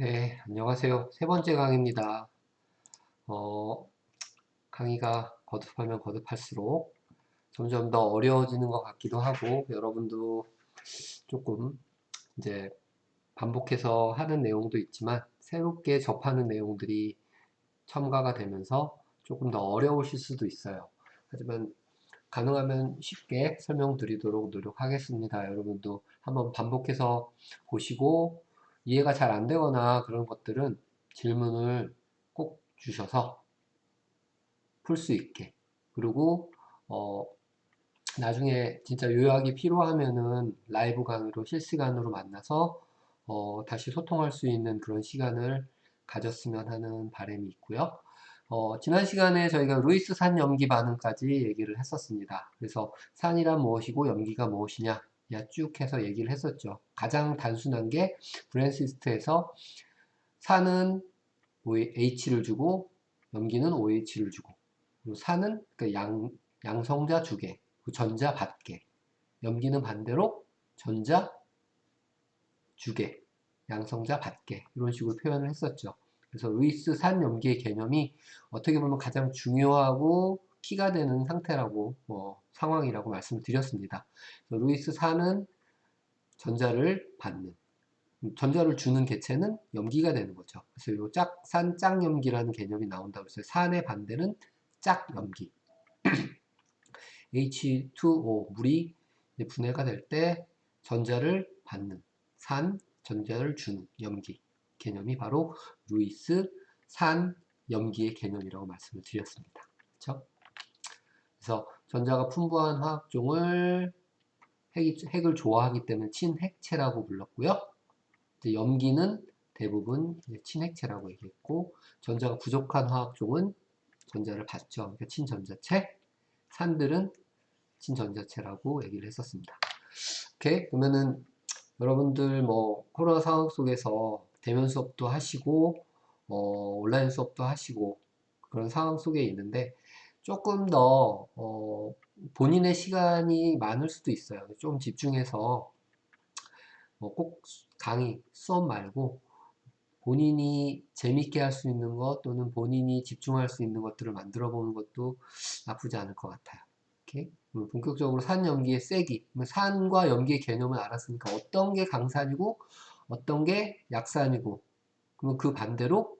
네, 안녕하세요. 세 번째 강의입니다. 어, 강의가 거듭하면 거듭할수록 점점 더 어려워지는 것 같기도 하고, 여러분도 조금 이제 반복해서 하는 내용도 있지만, 새롭게 접하는 내용들이 첨가가 되면서 조금 더 어려우실 수도 있어요. 하지만 가능하면 쉽게 설명드리도록 노력하겠습니다. 여러분도 한번 반복해서 보시고, 이해가 잘 안 되거나 그런 것들은 질문을 꼭 주셔서 풀 수 있게 그리고 어 나중에 진짜 요약이 필요하면은 라이브 강의로 실시간으로 만나서 어 다시 소통할 수 있는 그런 시간을 가졌으면 하는 바람이 있고요. 어 지난 시간에 저희가 루이스 산 염기 반응까지 얘기를 했었습니다. 그래서 산이란 무엇이고 염기가 무엇이냐 쭉 해서 얘기를 했었죠. 가장 단순한 게 브랜시스트에서 산은 H를 주고 염기는 OH를 주고 그리고 산은 그 양, 양성자 주게 그 전자 받게 염기는 반대로 전자 주게 양성자 받게 이런 식으로 표현을 했었죠. 그래서 루이스 산 염기의 개념이 어떻게 보면 가장 중요하고 키가 되는 상태라고 뭐 상황이라고 말씀을 드렸습니다. 루이스 4는 전자를 받는 전자를 주는 개체는 염기가 되는 거죠. 그래서 이 짝, 산, 짝염기라는 개념이 나온다고 했어요. 산의 반대는 짝염기. H2O, 물이 분해가 될 때 전자를 받는 산, 전자를 주는 염기 개념이 바로 루이스 산 염기의 개념이라고 말씀을 드렸습니다. 그렇죠? 그래서 전자가 풍부한 화학종을 핵이, 핵을 좋아하기 때문에 친핵체라고 불렀고요. 염기는 대부분 친핵체라고 얘기했고 전자가 부족한 화학종은 전자를 받죠. 그러니까 친전자체, 산들은 친전자체라고 얘기를 했었습니다. 오케이 그러면은 여러분들 뭐 코로나 상황 속에서 대면 수업도 하시고 어, 온라인 수업도 하시고 그런 상황 속에 있는데 조금 더 어, 본인의 시간이 많을 수도 있어요. 좀 집중해서 뭐 꼭 강의, 수업 말고 본인이 재밌게 할 수 있는 것 또는 본인이 집중할 수 있는 것들을 만들어 보는 것도 나쁘지 않을 것 같아요. 이렇게 본격적으로 산 염기의 세기, 산과 염기의 개념을 알았으니까 어떤 게 강산이고 어떤 게 약산이고 그러면 그 반대로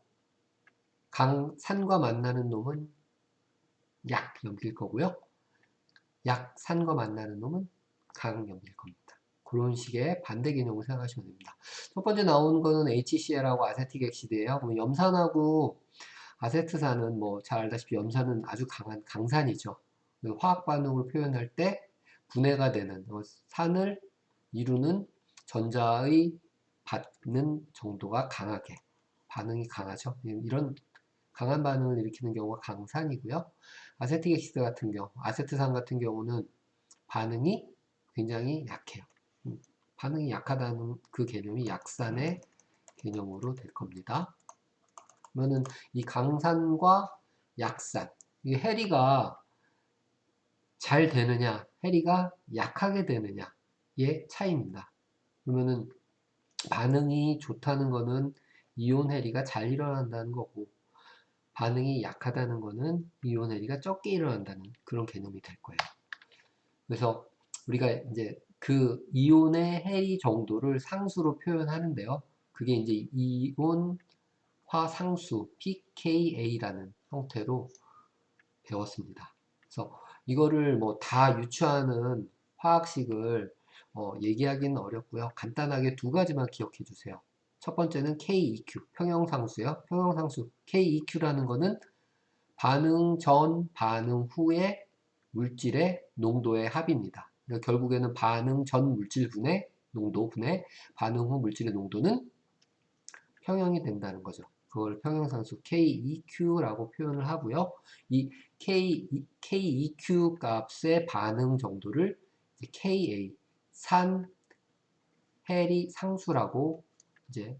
강 산과 만나는 놈은 약 염길 거고요. 약 산과 만나는 놈은 강 염길 겁니다. 그런 식의 반대 개념을 생각하시면 됩니다. 첫 번째 나오는 거는 HCl하고 아세틱 엑시드예요. 그럼 염산하고 아세트산은 뭐 잘 알다시피 염산은 아주 강한 강산이죠. 화학 반응을 표현할 때 분해가 되는 어, 산을 이루는 전자의 받는 정도가 강하게 반응이 강하죠. 이런 강한 반응을 일으키는 경우가 강산이고요. 아세틱 엑시드 같은 경우, 아세트산 같은 경우는 반응이 굉장히 약해요. 음, 반응이 약하다는 그 개념이 약산의 개념으로 될 겁니다. 그러면은 이 강산과 약산, 이 해리가 잘 되느냐, 해리가 약하게 되느냐의 차이입니다. 그러면은 반응이 좋다는 거는 이온 해리가 잘 일어난다는 거고 반응이 약하다는 거는 이온 해리가 적게 일어난다는 그런 개념이 될 거예요. 그래서 우리가 이제 그 이온의 해리 정도를 상수로 표현하는데요. 그게 이제 이온 화 상수 pKa라는 형태로 배웠습니다. 그래서 이거를 뭐 다 유추하는 화학식을 어, 얘기하기는 어렵고요. 간단하게 두 가지만 기억해 주세요. 첫 번째는 KEQ, 평형상수요. 평형상수 KEQ라는 거는 반응 전, 반응 후의 물질의 농도의 합입니다. 그러니까 결국에는 반응 전 물질분의 농도분의 반응 후 물질의 농도는 평형이 된다는 거죠. 그걸 평형상수 KEQ라고 표현을 하고요. 이 K, KEQ 값의 반응 정도를 KA, 산, 해리 상수라고 이제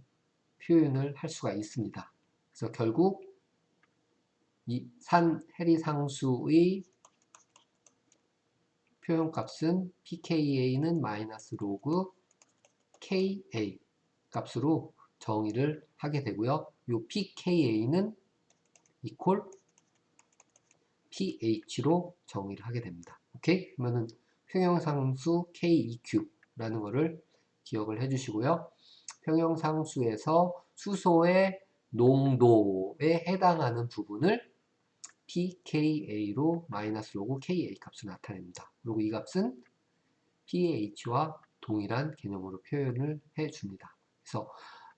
표현을 할 수가 있습니다. 그래서 결국 이 산 해리상수의 표현값은 pKa는 마이너스 로그 KA 값으로 정의를 하게 되고요. 요 pKa는 equal pH로 정의를 하게 됩니다. 오케이? 그러면은 평형상수 KEQ라는 거를 기억을 해주시고요. 평형상수에서 수소의 농도에 해당하는 부분을 pKa로 마이너스 로그 KA 값으로 나타냅니다. 그리고 이 값은 pH와 동일한 개념으로 표현을 해줍니다. 그래서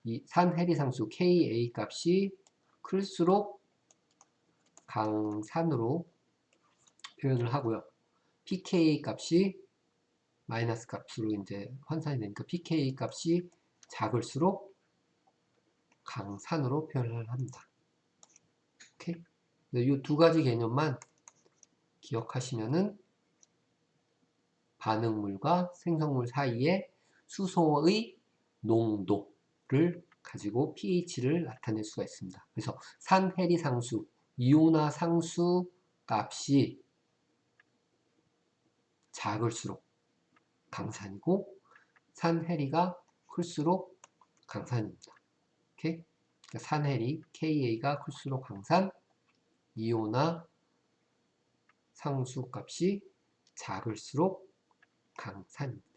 이 산해리상수 KA 값이 클수록 강산으로 표현을 하고요. pK 값이 마이너스 값으로 이제 환산이 되니까 pK 값이 작을수록 강산으로 표현을 합니다. 오케이? 이 두 가지 개념만 기억하시면은 반응물과 생성물 사이에 수소의 농도를 가지고 pH를 나타낼 수가 있습니다. 그래서 산해리 상수, 이온화 상수 값이 작을수록 강산이고 산해리가 클수록 강산입니다. 오케이? 그러니까 산해리 KA가 클수록 강산, 이온화 상수 값이 작을수록 강산입니다.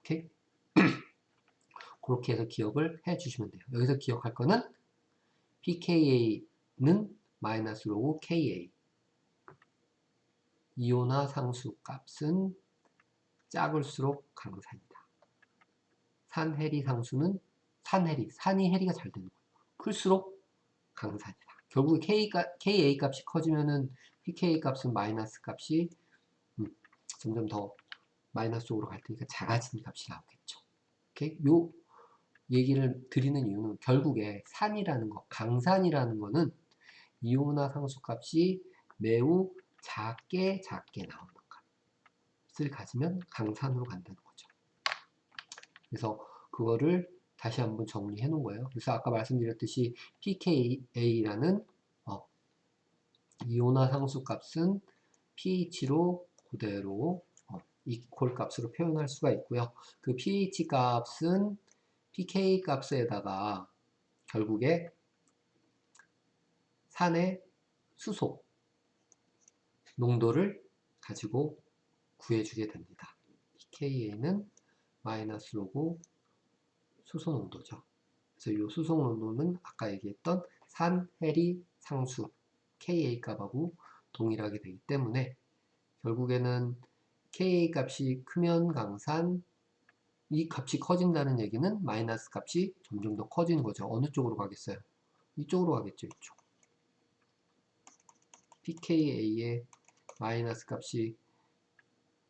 오케이? 그렇게 해서 기억을 해 주시면 돼요. 여기서 기억할 거는 pKa는 마이너스 로고 KA 이온화 상수 값은 작을수록 강산이다. 산해리 상수는 산해리, 산이 해리가 잘 되는 거예요. 클수록 강산이다. 결국 KA 값이 커지면은 pK 값은 마이너스 값이 음, 점점 더 마이너스 쪽으로 갈 테니까 작아진 값이 나오겠죠. 오케이? 요 얘기를 드리는 이유는 결국에 산이라는 거, 강산이라는 거는 이온화 상수 값이 매우 작게 작게 나오는 값을 가지면 강산으로 간다는. 그래서 그거를 다시 한번 정리해 놓은 거예요. 그래서 아까 말씀드렸듯이 pKa라는 어, 이온화 상수 값은 pH로 그대로 어, 이퀄 값으로 표현할 수가 있고요. 그 pH 값은 pK 값에다가 결국에 산의 수소 농도를 가지고 구해주게 됩니다. pKa는 마이너스 로고 수소 농도죠. 그래서 이 수소 농도는 아까 얘기했던 산, 해리, 상수 Ka 값하고 동일하게 되기 때문에 결국에는 Ka 값이 크면 강산 이 값이 커진다는 얘기는 마이너스 값이 점점 더 커지는 거죠. 어느 쪽으로 가겠어요? 이쪽으로 가겠죠. 이쪽. pKa의 마이너스 값이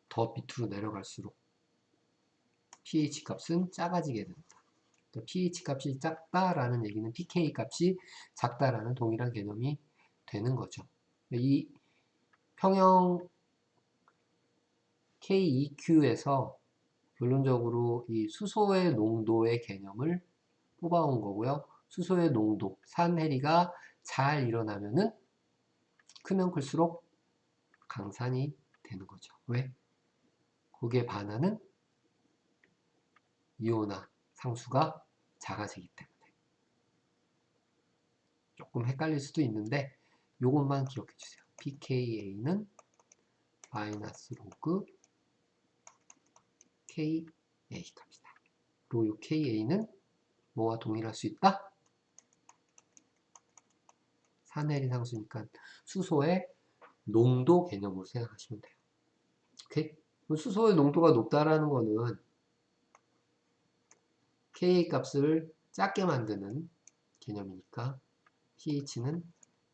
더 밑으로 내려갈수록 pH 값은 작아지게 됩니다. 그러니까 pH 값이 작다라는 얘기는 pK 값이 작다라는 동일한 개념이 되는 거죠. 이 평형 KEQ에서 결론적으로 이 수소의 농도의 개념을 뽑아온 거고요. 수소의 농도, 산해리가 잘 일어나면은 크면 클수록 강산이 되는 거죠. 왜? 거기에 반하는 이온화 상수가 작아지기 때문에 조금 헷갈릴 수도 있는데 이것만 기억해 주세요. pKa는 마이너스 로그 KA 값이다. 그리고 이 KA는 뭐와 동일할 수 있다? 산해리 상수니까 수소의 농도 개념으로 생각하시면 돼요. 오케이? 수소의 농도가 높다라는 거는 Ka 값을 작게 만드는 개념이니까 pH는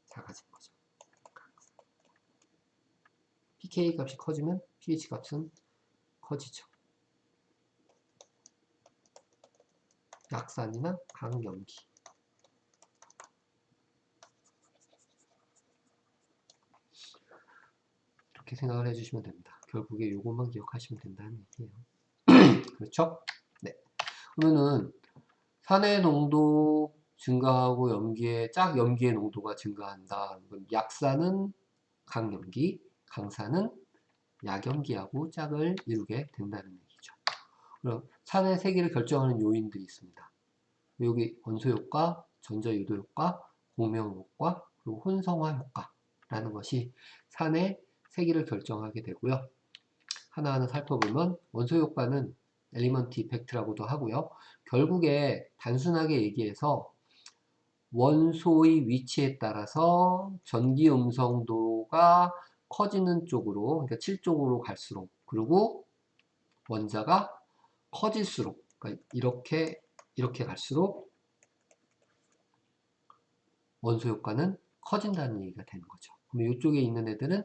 작아진 거죠. pK 값이 커지면 pH 값은 커지죠. 약산이나 강염기 이렇게 생각을 해주시면 됩니다. 결국에 이것만 기억하시면 된다는 얘기예요. 그렇죠? 네. 그러면은 산의 농도 증가하고 염기의 짝 염기의 농도가 증가한다. 약산은 강염기, 강산은 약염기하고 짝을 이루게 된다는 얘기죠. 그럼 산의 세기를 결정하는 요인들이 있습니다. 여기 원소 효과, 전자 유도 효과, 공명 효과, 그리고 혼성화 효과라는 것이 산의 세기를 결정하게 되고요. 하나하나 살펴보면 원소 효과는 엘리먼트 이펙트라고도 하고요. 결국에 단순하게 얘기해서 원소의 위치에 따라서 전기 음성도가 커지는 쪽으로, 그러니까 7쪽으로 갈수록, 그리고 원자가 커질수록, 그러니까 이렇게, 이렇게 갈수록 원소 효과는 커진다는 얘기가 되는 거죠. 그러면 이쪽에 있는 애들은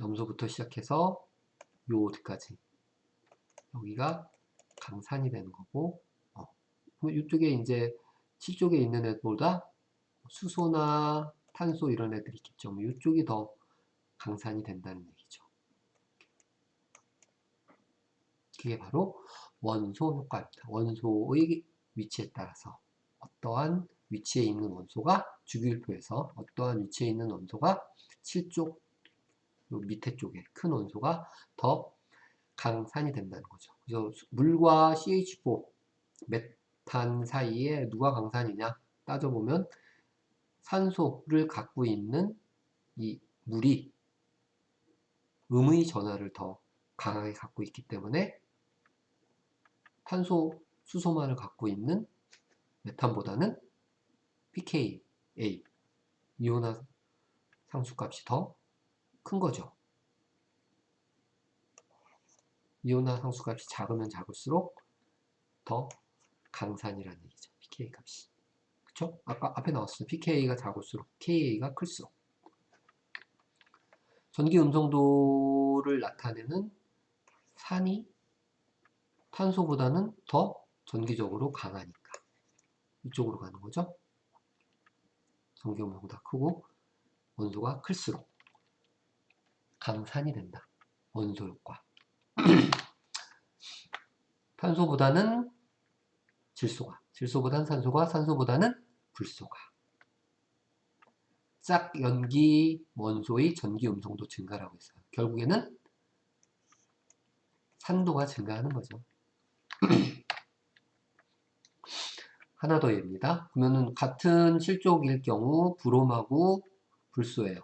염소부터 시작해서 요 어디까지 여기가 강산이 되는 거고 어. 이쪽에 이제 7쪽에 있는 애들보다 수소나 탄소 이런 애들이 있겠죠. 뭐 이쪽이 더 강산이 된다는 얘기죠. 그게 바로 원소 효과입니다. 원소의 위치에 따라서 어떠한 위치에 있는 원소가 주기율표에서 어떠한 위치에 있는 원소가 7쪽 밑에 쪽에 큰 원소가 더 강산이 된다는 거죠. 그래서 물과 CH4, 메탄 사이에 누가 강산이냐 따져보면 산소를 갖고 있는 이 물이 음의 전하를 더 강하게 갖고 있기 때문에 탄소, 수소만을 갖고 있는 메탄보다는 pKa, 이온화 상수값이 더 큰 거죠. 이온화 상수값이 작으면 작을수록 더 강산이라는 얘기죠. pK 값이. 그쵸? 아까 앞에 나왔어요. pK가 작을수록 KA가 클수록. 전기 음성도를 나타내는 산이 탄소보다는 더 전기적으로 강하니까 이쪽으로 가는 거죠. 전기 음성보다 크고 원소가 클수록 강산이 된다. 원소 효과. 탄소보다는 질소가, 질소보다는 산소가, 산소보다는 불소가. 짝 연기 원소의 전기 음성도 증가라고 했어요. 결국에는 산도가 증가하는 거죠. 하나 더 예입니다. 그러면은 같은 실족일 경우 브롬하고 불소예요.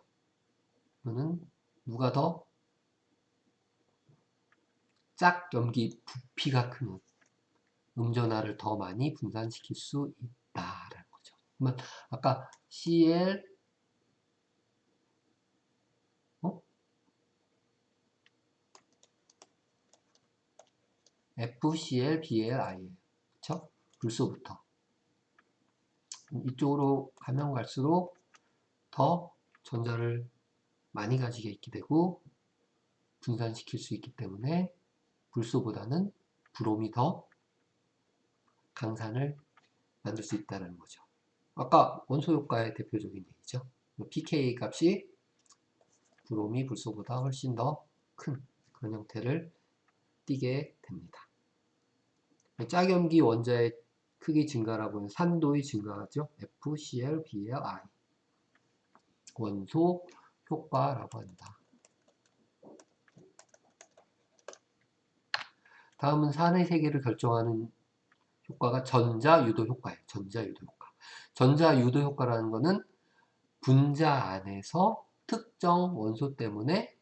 그러면 누가 더 짝 염기 부피가 크면 음전하를 더 많이 분산시킬 수 있다라는 거죠. 그러면 아까 Cl 어? FCl, Bl, I 그쵸? 불소부터 이쪽으로 가면 갈수록 더 전자를 많이 가지게 있게 되고 분산시킬 수 있기 때문에 불소보다는 브롬이 더 강산을 만들 수 있다는 거죠. 아까 원소 효과의 대표적인 얘기죠. pK 값이 브롬이 불소보다 훨씬 더 큰 그런 형태를 띠게 됩니다. 짝염기 원자의 크기 증가라고 하는 산도의 증가하죠. FCl, Bl, I 원소 효과라고 한다. 다음은 산의 세계를 결정하는 효과가 전자 유도 효과예요. 전자 유도 효과. 전자 유도 효과라는 것은 분자 안에서 특정 원소 때문에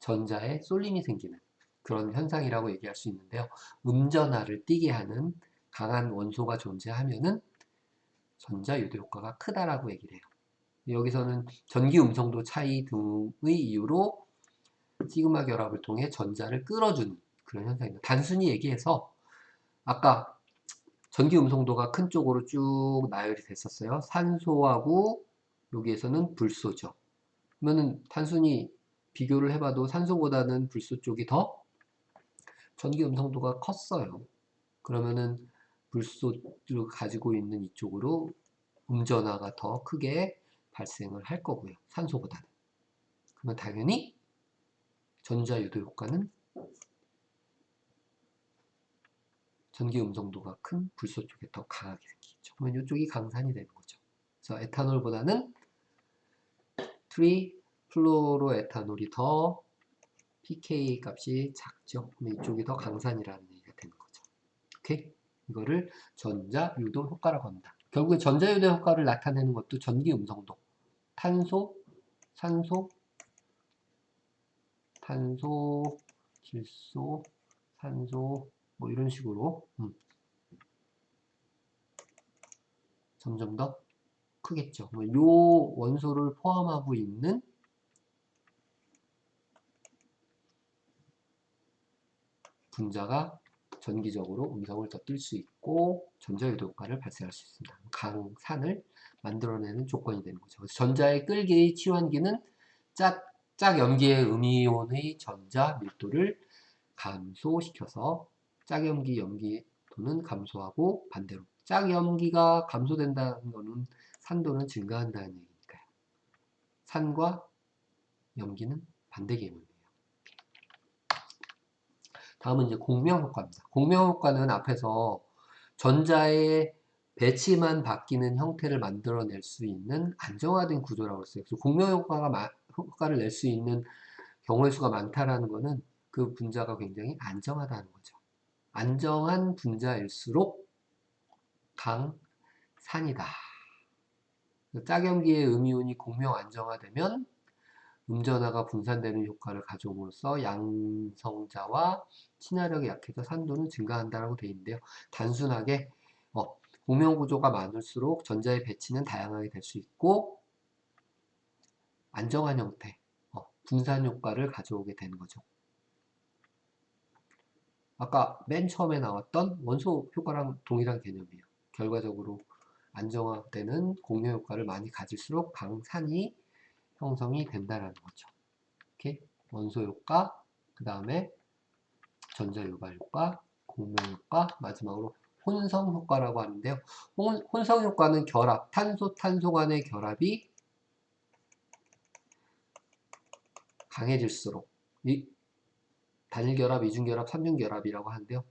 전자에 쏠림이 생기는 그런 현상이라고 얘기할 수 있는데요. 음전하를 띠게 하는 강한 원소가 존재하면은 전자 유도 효과가 크다라고 얘기를 해요. 여기서는 전기 음성도 차이 등의 이유로 시그마 결합을 통해 전자를 끌어주는 그런 현상입니다. 단순히 얘기해서 아까 전기 음성도가 큰 쪽으로 쭉 나열이 됐었어요. 산소하고 여기에서는 불소죠. 그러면은 단순히 비교를 해봐도 산소보다는 불소 쪽이 더 전기 음성도가 컸어요. 그러면은 불소를 가지고 있는 이쪽으로 음전화가 더 크게 발생을 할 거고요. 산소보다는. 그러면 당연히 전자 유도 효과는 전기 음성도가 큰 불소 쪽에 더 강하게 생기죠. 그러면 이쪽이 강산이 되는 거죠. 그래서 에탄올보다는 트리 플로로에탄올이 더 pK 값이 작죠. 그러면 이쪽이 더 강산이라는 얘기가 되는 거죠. 오케이? 이거를 전자유도 효과라고 합니다. 결국에 전자유도 효과를 나타내는 것도 전기 음성도. 탄소, 산소, 탄소, 질소, 산소, 뭐 이런 식으로 음. 점점 더 크겠죠. 이 원소를 포함하고 있는 분자가 전기적으로 음성을 더뜰수 있고 전자유도 효과를 발생할 수 있습니다. 강산을 만들어내는 조건이 되는 거죠. 그래서 전자의 끌기의 치환기는 짝, 짝 염기의 음이온의 전자 밀도를 감소시켜서 짝염기 염기도는 감소하고 반대로 짝염기가 감소된다는 것은 산도는 증가한다는 얘기니까요. 산과 염기는 반대 개념이에요. 다음은 이제 공명효과입니다. 공명효과는 앞에서 전자의 배치만 바뀌는 형태를 만들어낼 수 있는 안정화된 구조라고 했어요. 그래서 공명 효과가 효과를 낼 수 있는 경우의 수가 많다라는 것은 그 분자가 굉장히 안정하다는 거죠. 안정한 분자일수록 강산이다. 짝염기의 음이온이 공명 안정화되면 음전화가 분산되는 효과를 가져옴으로써 양성자와 친화력이 약해져 산도는 증가한다고 되어 있는데요. 단순하게 어, 공명 구조가 많을수록 전자의 배치는 다양하게 될 수 있고 안정한 형태, 어, 분산 효과를 가져오게 되는 거죠. 아까 맨 처음에 나왔던 원소 효과랑 동일한 개념이에요. 결과적으로 안정화되는 공명 효과를 많이 가질수록 강산이 형성이 된다는 거죠. 이렇게 원소 효과, 그 다음에 전자 유발 효과, 공명 효과, 마지막으로 혼성 효과라고 하는데요. 혼, 혼성 효과는 결합, 탄소, 탄소 간의 결합이 강해질수록 이 단일결합, 이중결합, 삼중결합이라고 하는데요.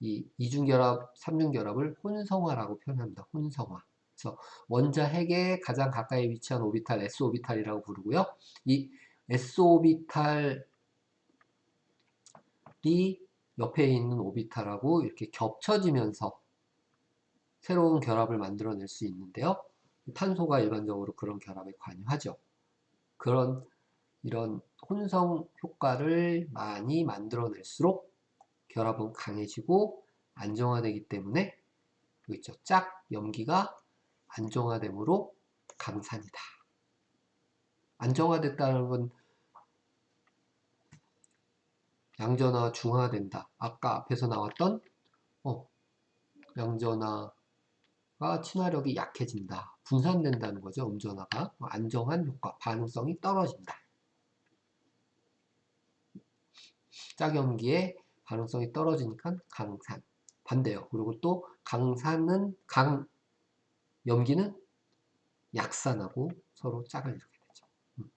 이 이중결합, 삼중결합을 혼성화라고 표현합니다. 혼성화. 그래서 원자 핵에 가장 가까이 위치한 오비탈 S오비탈이라고 부르고요. 이 S오비탈이 옆에 있는 오비탈하고 이렇게 겹쳐지면서 새로운 결합을 만들어낼 수 있는데요. 탄소가 일반적으로 그런 결합에 관여하죠. 그런 이런 혼성 효과를 많이 만들어낼수록 결합은 강해지고 안정화되기 때문에 여기 있죠. 짝 염기가 안정화됨으로 강산이다. 안정화됐다는 건 양전화 중화된다. 아까 앞에서 나왔던 어, 양전화가 친화력이 약해진다. 분산된다는 거죠. 음전화가 안정한 효과, 반응성이 떨어진다. 짝염기에 반응성이 떨어지니까 강산. 반대요. 그리고 또 강산은 강 염기는 약산하고 서로 짝을 이루게 되죠. 음.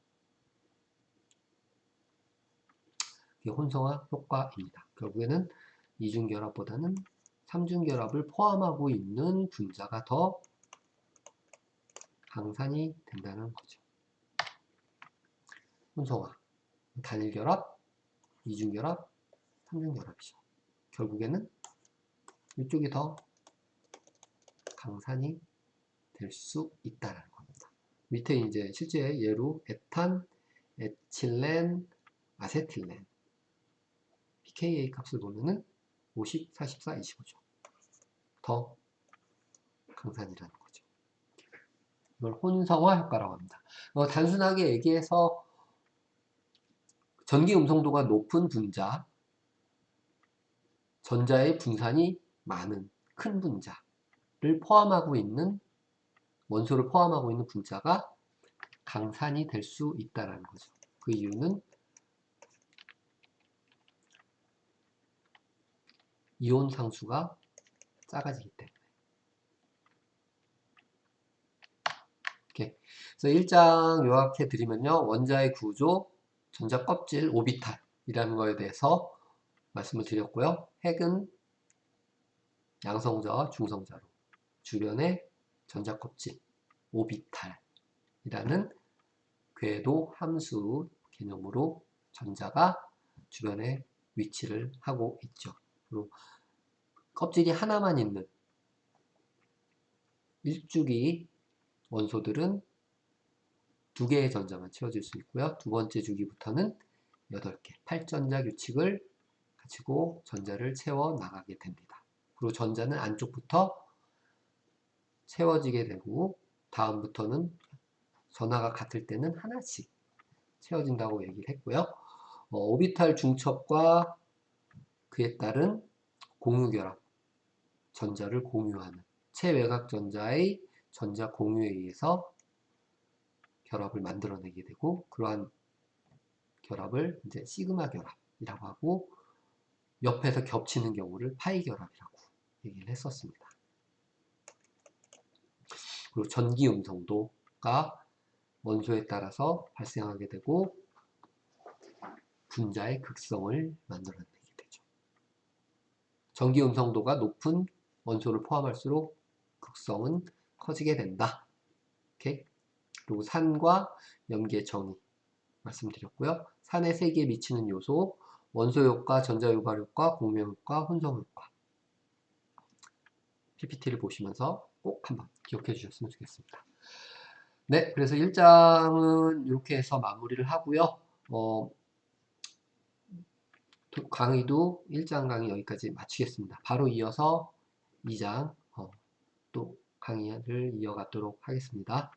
이게 혼성화 효과입니다. 결국에는 이중결합보다는 삼중결합을 포함하고 있는 분자가 더 강산이 된다는 거죠. 혼성화, 단일결합, 이중결합, 삼중결합이죠. 결국에는 이쪽이 더 강산이 될 수 있다는 겁니다. 밑에 이제 실제 예로 에탄, 에틸렌, 아세틸렌 pKa 값을 보면은 50, 44, 25죠. 더 강산이라는 거죠. 이걸 혼성화 효과라고 합니다. 어, 단순하게 얘기해서 전기 음성도가 높은 분자, 전자의 분산이 많은 큰 분자를 포함하고 있는 원소를 포함하고 있는 분자가 강산이 될 수 있다는 거죠. 그 이유는 이온 상수가 작아지기 때문에. 이렇게. 그래서 1장 요약해 드리면요. 원자의 구조, 전자 껍질, 오비탈이라는 거에 대해서 말씀을 드렸고요. 핵은 양성자, 중성자로 주변에 전자 껍질, 오비탈이라는 궤도 함수 개념으로 전자가 주변에 위치를 하고 있죠. 껍질이 하나만 있는 일주기 원소들은 두 개의 전자만 채워질 수 있고요. 두 번째 주기부터는 8개, 8전자 규칙을 가지고 전자를 채워 나가게 됩니다. 그리고 전자는 안쪽부터 채워지게 되고 다음부터는 전화가 같을 때는 하나씩 채워진다고 얘기를 했고요. 어, 오비탈 중첩과 그에 따른 공유결합, 전자를 공유하는 체외곽 전자의 전자 공유에 의해서 결합을 만들어내게 되고 그러한 결합을 이제 시그마 결합이라고 하고 옆에서 겹치는 경우를 파이 결합이라고 얘기를 했었습니다. 그리고 전기 음성도가 원소에 따라서 발생하게 되고 분자의 극성을 되죠. 전기 음성도가 높은 원소를 포함할수록 극성은 커지게 된다. 오케이? 그리고 산과 염기의 정의 말씀드렸고요. 산의 세기에 미치는 요소, 원소 효과, 전자 유발 효과, 공명 효과, 혼성 효과. PPT를 보시면서 꼭 한번 기억해 주셨으면 좋겠습니다. 네, 그래서 1장은 이렇게 해서 마무리를 하고요. 어, 강의도 1장 강의 여기까지 마치겠습니다. 바로 이어서 2장 어, 또 강의를 이어가도록 하겠습니다.